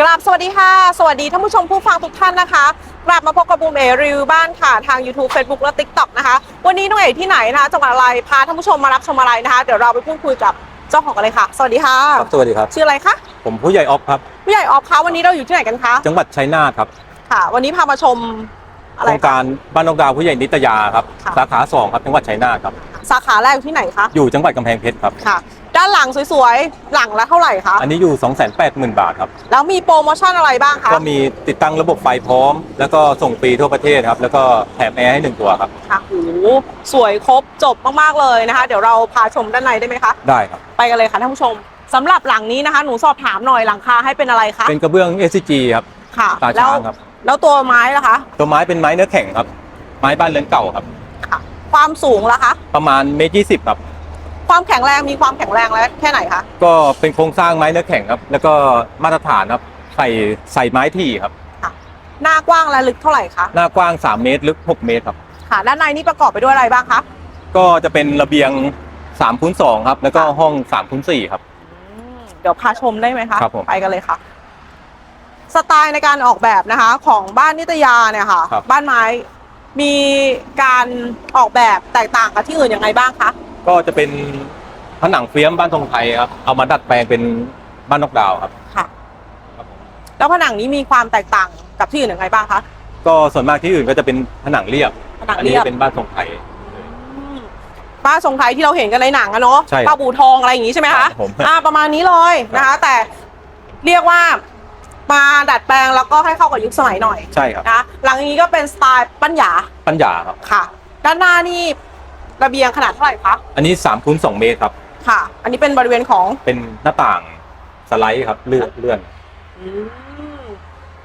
กราบสวัสดีค่ะ สวัสดีท่านผู้ชมผู้ฟังทุกท่านนะคะ กลับมาพบกับบูมเอรีวิวบ้านค่ะ ทาง YouTube Facebook และ TikTok นะคะ วันนี้น้องเอ๋ที่ไหนนะคะจังหวัดอะไรพาท่านผู้ชมมารับชมอะไรนะคะ เดี๋ยวเราไปพูดคุยกับเจ้าของกันเลยค่ะ สวัสดีค่ะ ครับสวัสดีครับ ชื่ออะไรคะ ผมผู้ใหญ่ออฟครับ ผู้ใหญ่ออฟคะวันนี้เราอยู่ที่ไหนกันคะ จังหวัดชัยนาทครับ ค่ะ วันนี้พามาชมอะโคไรรงคะ การบ้านนกดาวผู้ใหญ่นิตยาครับ ค่ะ สาขาสองครับจังหวัดชัยนาทครับ สาขาแรกอยู่ที่ไหนคะ อยู่จังหวัดกำแพงเพชรครับ ค่ะ ด้านหลังสวยๆ หลังละเท่าไหร่คะ อันนี้อยู่ 2 8 0 0 0 0 บาทครับ แล้วมีโปรโมชั่นอะไรบ้างคะ ก็มีติดตั้งระบบไฟพร้อม แล้วก็ส่งฟรีทั่วประเทศครับ แล้วก็แถมแอร์ให้หนึ่งตัวครับค่ะโอ้โหสวยครบจบมากๆเลยนะคะ เดี๋ยวเราพาชมด้านในได้ไหมคะ ได้ครับ ไปกันเลยค่ะท่านผู้ชมสำหรับหลังนี้นะคะ หนูสอบถามหน่อยหลังคาให้เป็นอะไรคะ เป็นกระเบื้อง SCG ครับ ค่ะ ตาแล้ช้าวงครับ แล้วตัวไม้ล่ะคะ ตัวไม้เป็นไม้เนื้อแข็งครับ ไม้บ้านเรือนเก่าครับค่ะความสูงล่ะคะ ประมาณเมตรยี่สิบครับ ความแข็งแรงมีความแข็งแรงแล้วแค่ไหนคะ ก็เป็นโครงสร้างไม้เนื้อแข็งครับ แล้วก็มาตรฐานครับใส่ใส่ไม้ที่ครับ หน้ากว้างและลึกเท่าไหร่คะ หน้ากว้าง 3 เมตรลึก 6 เมตรครับ ค่ะ ด้านในนี่ประกอบไปด้วยอะไรบ้างคะ ก็จะเป็นระเบียง3คูณ2ครับ แล้วก็ห้อง3คูณ4ครับอืมเดี๋ยวพาชมได้ไหมคะ ครับผม ไปกันเลยค่ะ สไตล์ในการออกแบบนะคะ ของบ้านนิตยาเนี่ยค่ะ ครับ บ้านไม้มีการออกแบบแตกต่างกับที่อื่นยังไงบ้างคะ ก็จะเป็นผนังเฟียมบ้านทรงไทยครับ เอามาดัดแปลงเป็นบ้านนกดาวครับ ค่ะแล้วผนังนี้มีความแตกต่างกับที่อื่นยังไงบ้างคะก็ส่วนมากที่อื่นก็จะเป็นผนังเรียบ ผนังอันเรีนี้ยบเป็นบ้านทรงไทย อืมป้าทรงไทยที่เราเห็นกันในหนังอะเนาะใช่ครับป้าบูทองอะไรอย่างงี้ใช่ไหมครัคะบผม อ่าประมาณนี้เลยนะคะ แต่เรียกว่ามาดัดแปลงแล้วก็ให้เข้ากับยุคสมัยหน่อยใช่ครับ นะหลังนี้ก็เป็นสไตล์ปัญญาปัญญาครับ ค่ะ ด้านหน้านี่ ระเบียงขนาดเท่าไหร่คะ อันนี้3คูณ2เมตรครับ ค่ะ อันนี้เป็นบริเวณของเป็นหน้าต่างสไลด์ครับเลื่อนเลื่อนอืม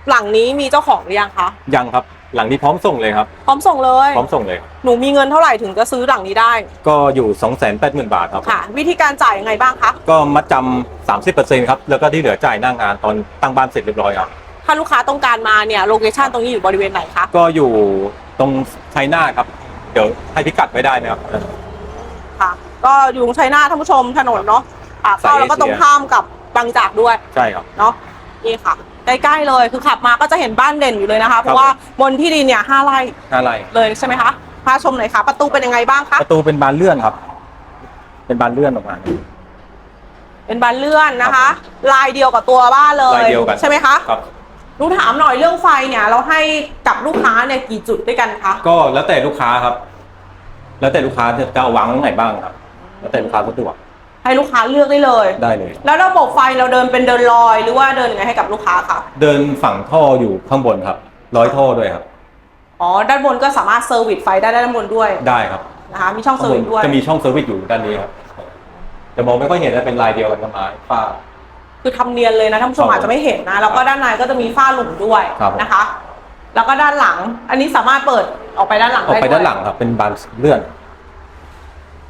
หลังนี้มีเจ้าของหรือยังคะ ยังครับ หลังนี้พร้อมส่งเลยครับ พร้อมส่งเลย พร้อมส่งเลยครับหนูมีเงินเท่าไหร่ถึงจะซื้อหลังนี้ได้ ก็อยู่ 2 8 0 0 0 0 บาทครับ ค่ะ วิธีการจ่ายยังไงบ้างคะ ก็มัดจำ30%ครับ แล้วก็ที่เหลือจ่ายหน้างานตอนตั้งบ้านเสร็จเรียบร้อยครับ ถ้าลูกค้าต้องการมาเนี่ยโลเคชันตรงนี้อยู่บริเวณไหนคะ ก็อยู่ตรงชัยนาทครับ เดี๋ยวให้พิกัดไว้ได้นะครับ ค่ะ ก็อยู่ตรงชัยนาทท่านผู้ชมถนนเนาะค่ะเข้าสายเอเชีย แล้วก็ตรงข้ามกับบางจากด้วยใช่ครับ เนาะนี่ค่ะใกล้ๆเลยคือขับมาก็จะเห็นบ้านเด่นอยู่เลยนะคะ เพราะว่าบนที่ดินเนี่ยห้าไร่ห้าไร่เลยใช่ไหมคะพาชมหน่อยค่ะ ประตูเป็นยังไงบ้างคะประตูเป็นบานเลื่อนครับ เป็นบานเลื่อนออกมา เป็นบานเลื่อนนะคะ ลายเดียวกับตัวบ้านเลยลายเดียวกัน ใช่ไหมคะ ครับ หนูถามหน่อยเรื่องไฟเนี่ยเราให้กับลูกค้าเนี่ยกี่จุดด้วยกันคะก็แล้วแต่ลูกค้าครับ แล้วแต่ลูกค้าจะจะเอาวางตรงไหนบ้างครับ แล้วแต่ลูกค้าสะดวกให้ลูกค้าเลือกได้เลย ได้เลย แล้วระบบไฟเราเดินเป็นเดินลอยหรือว่าเดินยังไงให้กับลูกค้าค่ะเดินฝั่งท่ออยู่ข้างบนครับ ร้อยท่อด้วยครับ อ๋อด้านบนก็สามารถเซอร์วิสไฟได้ด้านบนด้วยได้ครับนะคะมีช่องเซอร์วิสด้วย จะมีช่องเซอร์วิสอยู่ด้านนี้ครับ จะมองไม่ค่อยเห็นนะเป็นลายเดียวกันกับไม้ฝ้า คือทำเนียนเลยนะท่านผู้ชมครับอาจจะไม่เห็นนะ แล้วก็ด้านในก็จะมีฝ้าหลุมด้วยครับนะคะ แล้วก็ด้านหลัง อันนี้สามารถเปิดออกไปด้านหลังออกไปด้วยด้านหลังครับ เป็นบานเลื่อน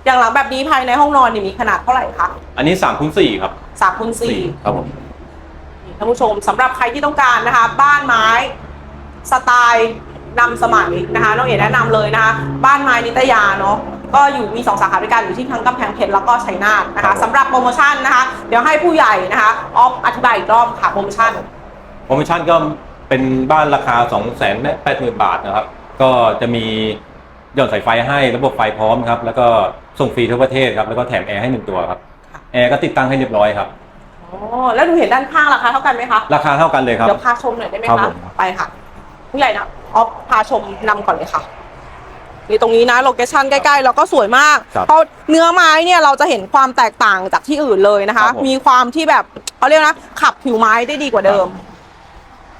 อย่างหลังแบบนี้ภายในห้องนอนเนี่ยมีขนาดเท่าไหร่คะอันนี้สามคูณสี่ครับสามคูณสี่ ครับผม ท่านผู้ชมสำหรับใครที่ต้องการนะคะ บ้านไม้สไตล์นำสมัยนะคะน้องเอ๋แนะนำเลยนะคะ บ้านไม้นิตยาเนาะ ก็อยู่มีสองสาขาด้วยกันอยู่ที่ทั้งกำแพงเพชรแล้วก็ชัยนาทนะคะสำหรับโปรโมชั่นนะคะ เดี๋ยวให้ผู้ใหญ่นะคะออฟอธิบายอีกรอบค่ะโปรโมชั่น โปรโมชั่นก็เป็นบ้านราคา 2 8 0 0 0 0 บาทนะครับ ก็จะมีหย่อนสายไฟให้ระบบไฟพร้อมครับ แล้วก็ส่งฟรีทั่วประเทศครับ แล้วก็แถมแอร์ให้หนึ่งตัวครับ ค่ะ แอร์ก็ติดตั้งให้เรียบร้อยครับ อ๋อแล้วดูเห็นด้านข้างราคาเท่ากันไหมคะ ราคาเท่ากันเลยครับ เดี๋ยวพาชมหน่อยได้ไหมครัคะบผม ไปค่ะ ผู้ใหญ่นะออฟพาชมนำก่อนเลยค่ะ นี่ตรงนี้นะโลเคชั่นใกล้ๆแล้วก็สวยมากครับเพราะเนื้อไม้เนี่ยเราจะเห็นความแตกต่างจากที่อื่นเลยนะคะ ครับผม มีความที่แบบเขาเรียกนะขับผิวไม้ได้ดีกว่าเดิม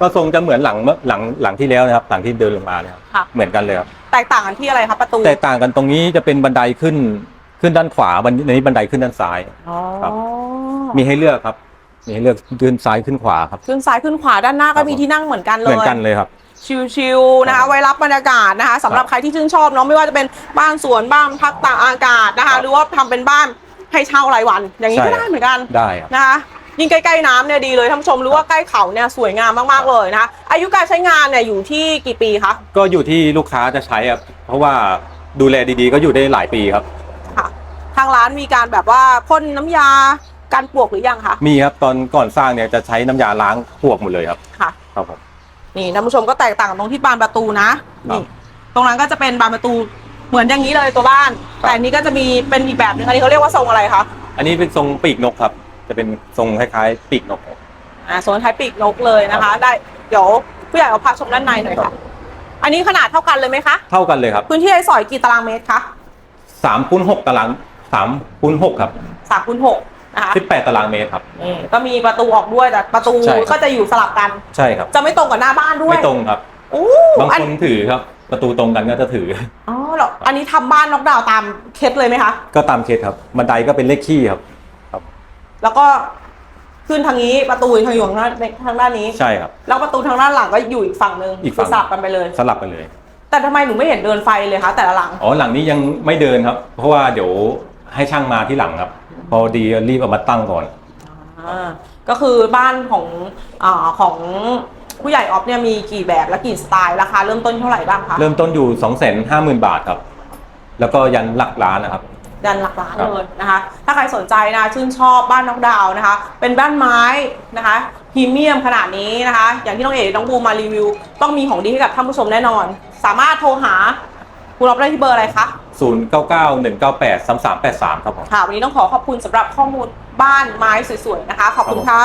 ก็ทรงจะเหมือนหลังเมื่อหลังหลังที่แล้วนะครับ หลังที่เดินลงมาเนี่ยครับค่ะ เหมือนกันเลยครับแตกต่างกันที่อะไรคะประตูแตกต่างกันตรงนี้จะเป็นบันไดขึ้นขึ้นด้านขวาบันในนี้บันไดขึ้นด้านซ้าย อ๋อครับ มีให้เลือกครับ มีให้เลือกขึ้นซ้ายขึ้นขวาครับ ขึ้นซ้ายขึ้นขวาด้านหน้าคก็รับมีที่นั่งเหมือนกันเลเหมือนยกันเลยครับ ชิลๆนะครัคะบไว้รับบรรยากาศนะคะสำหรับครับใครที่ชื่นชอบเนาะไม่ว่าจะเป็นบ้านสวนบ้านพักตากอากาศนะครัคะ บหรือว่าทำเป็นบ้านให้เช่ารายวัน อย่างนี้ใช่ก็ได้เหมือนกันได้ครับ นะคะยิ่งใกล้ๆน้ำเนี่ยดีเลยท่านผู้ชมหรือว่าใกล้เขาเนี่ยสวยงามมากๆเลยนะคะอายุการใช้งานเนี่ยอยู่ที่กี่ปีคะก็อยู่ที่ลูกค้าจะใช้ครับเพราะว่าดูแลดีๆ ก็อยู่ได้หลายปีครับ ค่ะ ทางร้านมีการแบบว่าพ่นน้ำยากันปลวกหรือยังคะมีครับตอนก่อนสร้างเนี่ยจะใช้น้ำยาล้างพวกหมดเลยครับค่ะ ครับผม นี่ท่านผู้ชมก็แตกต่างตรงที่บานประตูนะครับนี่ตรงนั้นก็จะเป็นบานประตูเหมือนอย่างนี้เลยตัวบ้านครับแต่อันนี้ก็จะมีเป็นอีกแบบหนึงอันนี้เขาเรียกว่าทรงอะไรคะอันนี้เป็นทรงปีกนกครับ จะเป็นทรงคล้ายๆปีกนกครับอ่าโซนท้ายปีกนกเลยนะคะ ได้เดี๋ยวผู้ใหญ่เอาพาชมด้านในหน่อยค่ะ อันนี้ขนาดเท่ากันเลยไหมคะเท่ากันเลยครับพื้นที่ไอ้สอยกี่ตารางเมตรคะสามคูณหกตารางสามคูณหกครับสามคูณหก นะคะสิบแปดตารางเมตรครับ นี่ก็มีประตูออกด้วยแต่ประตูใช่ครับ ก็จะอยู่สลับกัน ใช่ครับ จะไม่ตรงกับหน้าบ้านด้วยไม่ตรงครับ โอ้บางอันคนถือครับ ประตูตรงกันก็จะถือ อ๋อเหรออันนี้ทำบ้านน็อกดาวน์ตามเคสเลยไหมคะ ก็ตามเคสครับ บันไดก็เป็นเลขขี้ครับ แล้วก็ขึ้นทางนี้ประตูทางอยู่ทางด้านทางด้านนี้ ใช่ครับ แล้วประตูทางด้านหลังก็อยู่อีกฝั่งหนึ่งอีกฝั่งสลับกันไปเลย สลับกันเลย แต่ทำไมหนูไม่เห็นเดินไฟเลยคะแต่ละหลัง อ๋อหลังนี้ยังไม่เดินครับ เพราะว่าเดี๋ยว ให้ช่างมาที่หลังครับ พอดีรีบเอามาตั้งก่อน อ่าก็คือบ้านของอ่าของผู้ใหญ่ออฟเนี่ยมีกี่แบบและกี่สไตล์ราคาเริ่มต้นเท่าไหร่บ้างคะเริ่มต้นอยู่2 5 0 0 0 0บาทครับ แล้วก็ยันหลักล้านนะครับ ดันหลักล้านครับ เลยนะคะ ถ้าใครสนใจนะชื่นชอบบ้านน็อกดาวน์นะคะ เป็นบ้านไม้นะคะพรีเมียมขนาดนี้นะคะ อย่างที่น้องเอ๋น้องบูมมารีวิว ต้องมีของดีให้กับท่านผู้ชมแน่นอน สามารถโทรหาคุณรับได้ที่เบอร์อะไรคะ 0 9 9 1 9 8 3 3 8 3 ครับผม ค่ะ วันนี้ต้องขอขอบคุณสำหรับข้อมูลบ้านไม้สวยๆนะคะ ขอบคุณค่ะ